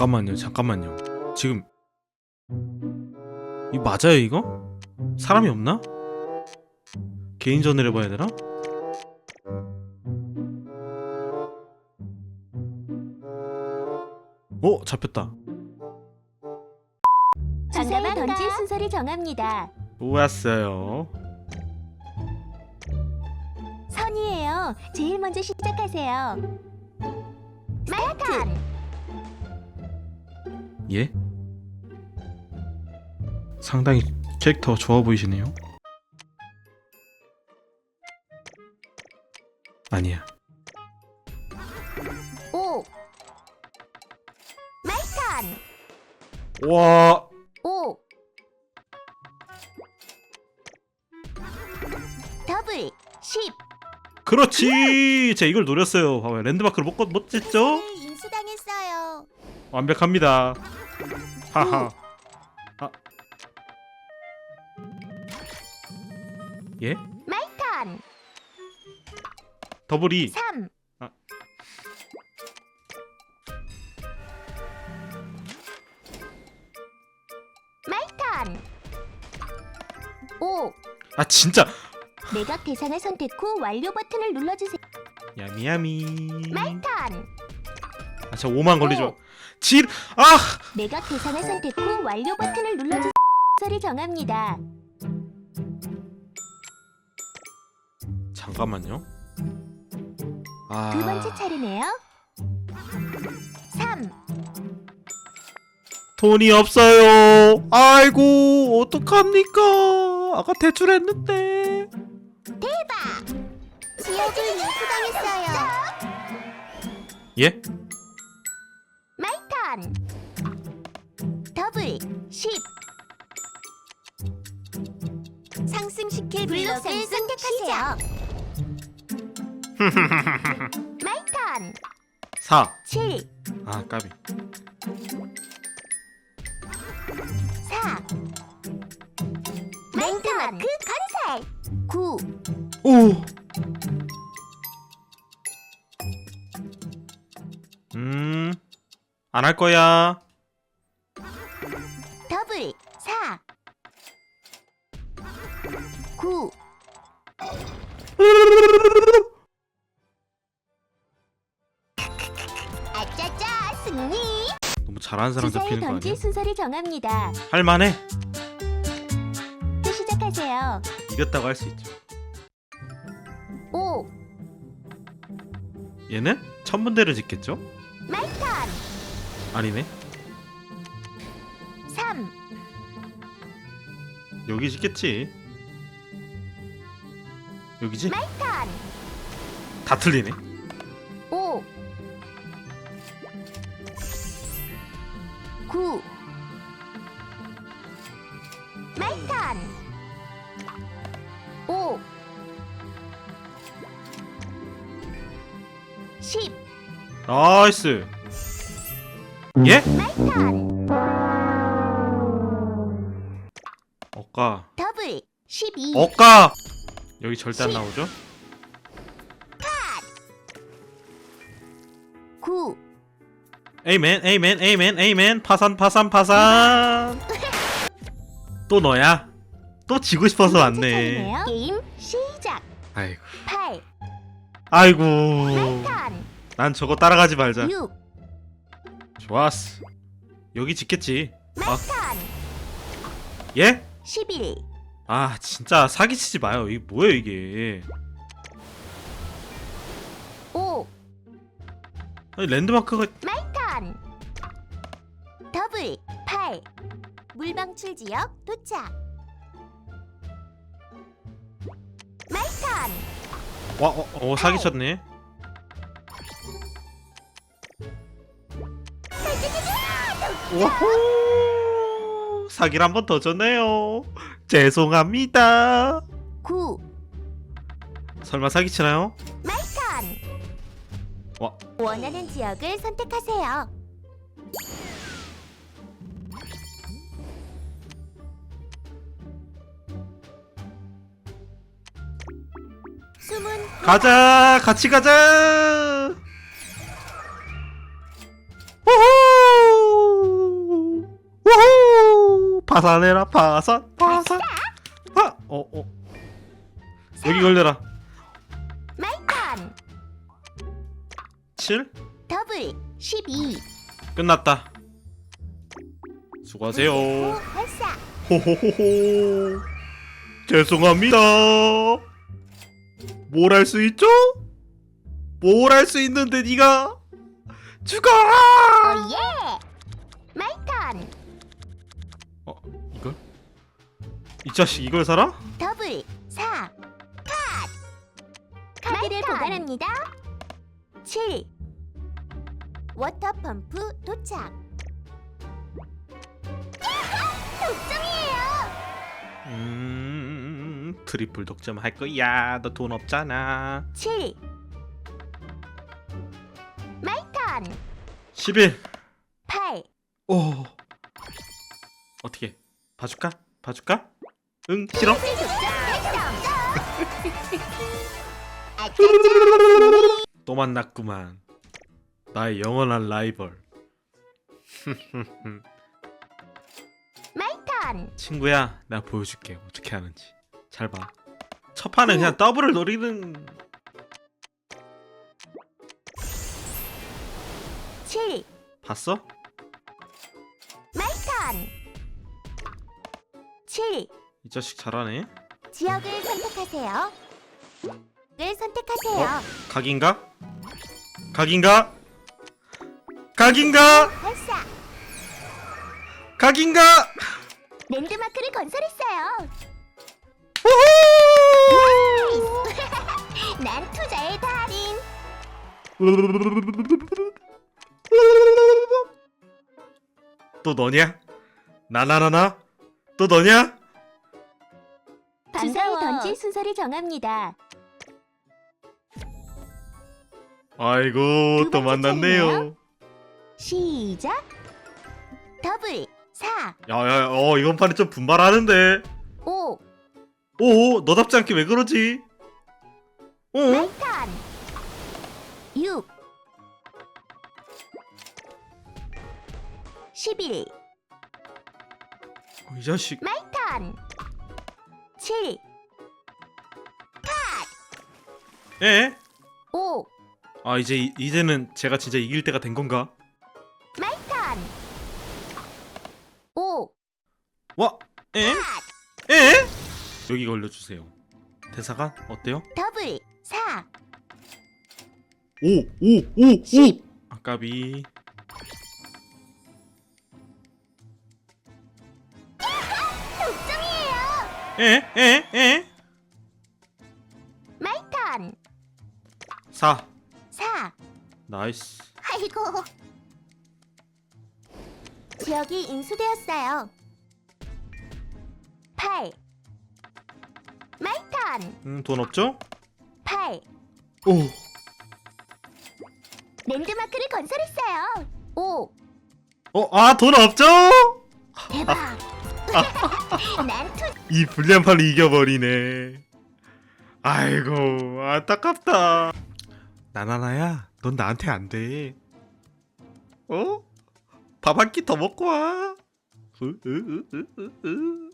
잠깐만요, 잠깐만요. 지금 이 맞아요 이거? 사람이 없나? 개인전을 해봐야 되나? 어 잡혔다. 주사위 던질 순서를 정합니다. 좋았어요. 선이에요. 제일 먼저 시작하세요. 스타트! 예? 상당히 캐릭터 좋아 보이시네요. 아니야. 오. 마이턴. 와, 오. 더블 10. 그렇지. 제가 이걸 노렸어요. 봐봐요. 랜드마크를 못, 못 쨌죠? 인수당했어요. 완벽합니다. 하하. 아. 예? 마이턴 더블이 3. 아. 마이턴 5. 아 진짜 내각 대상을 선택 후 완료 버튼을 눌러주세요. 야미야미. 마이턴 아, 저 5만 걸리죠. 오. 질. 아! 내각 대상을 선택 후 완료 버튼을 눌러주세요. 순서를 정합니다. 잠깐만요. 아. 두 번째 차례네요. 3. 돈이 없어요. 아이고, 어떡합니까? 아까 대출했는데. 지역을 인수당했어요. 예? 10 상승시킬 블록을 선택하세요. 마이 턴 4. 7 아, 까비. 4 랜드마크 건설 9 오. 음. 안 할 거야. 9 아짜짜 승리 너무 잘하는 사람 주사위 잡히는 거 던질 아니야? 순서를 정합니다 할 만해. 또 시작하세요 이겼다고 할 수 있죠. 5 얘는 천문대를 짓겠죠? 마이 턴 아니네. 3 여기 짓겠지. 여기지? 다 틀리네. 5 9 마이턴 5 10 나이스. 예? 마이턴 어까. 더블 12 어까. 여기 절대 안 나오죠? 9 에이맨, 에이맨, 에이맨, 에이맨. 파산, 파산, 파산. 또 너야? 또 지고 싶어서 왔네. 게임 시작 아이고. 8 아이고. 난 저거 따라가지 말자. 6 좋았어. 여기 짓겠지. 마이턴 예? 11 아 진짜 사기치지 마요. 이게 뭐예요 이게? 5 아니, 랜드마크가 마이턴. 더블 8 물방출 지역 도착. 마이턴. 와, 어, 어 사기쳤네. 오호! 사기를 한 번 더 줬네요. 죄송합니다. 9 설마 사기치나요? 와. 원하는 지역을 선택하세요 숨은 가자, 같이 가자. 오호 파산해라 파산 파산 파! 어 어. 여기 걸려라. 마이턴 7 더블 12 끝났다. 수고하세요. 오, 발사 호호호호. 죄송합니다. 뭘 할 수 있죠? 뭘 할 수 있는데 네가 죽어라! 오예 이 자식 이걸 사라? 더블 4컷 카드를 보관합니다. 7 워터 펌프 도착. 독점이에요! 음 트리플 독점 할 거야. 너 돈 없잖아. 7 마이턴! 11 8 오. 어떻게? 봐줄까? 봐줄까? 응 싫어? 또 만났구만. 나의 영원한 라이벌. 마이턴! 친구야 내가 보여줄게. 어떻게 하는지. 잘봐첫 판은 그냥 더블을 노리는. 7 봤어? 마이턴! 7 이 자식 잘하네 지역을 선택하세요. 을 선택하세요. 각인가? 각인가? 각인가? 발사. 각인가? 랜드마크를 건설했어요. 난 투자의 달인. 또 너냐? 나나나나? 또 너냐? 주사위 던질 순서를 정합니다. 아이고 두또 번째 만났네요. 차례네요. 시작. 더블 4 야야 어 이번 판에 좀 분발하는데. 5 오 너답지 않게 왜 그러지? 어? 마이턴 6 11 어, 이 자식. 마이턴 7 에? 5아 이제 이- 이제는 제가 진짜 이길 때가 된 건가? 마이 턴 5 와? 에? 에? 여기 걸려주세요. 대사관 어때요? 더블 4 오! 오! 오! 오! 십. 아까비 에요 에? 에? 에? 마이 턴 4 4 나이스 아이고 지역이 인수되었어요 8 마이 턴 음, 돈 없죠? 8 오! 랜드마크를 건설했어요 5 어? 아 돈 없죠? 대박. 이 불리한 판을 이겨버리네. 아이고 안타깝다. 나나나야 넌 나한테 안 돼. 어? 밥 한 끼 더 먹고 와. 으, 으, 으, 으, 으, 으.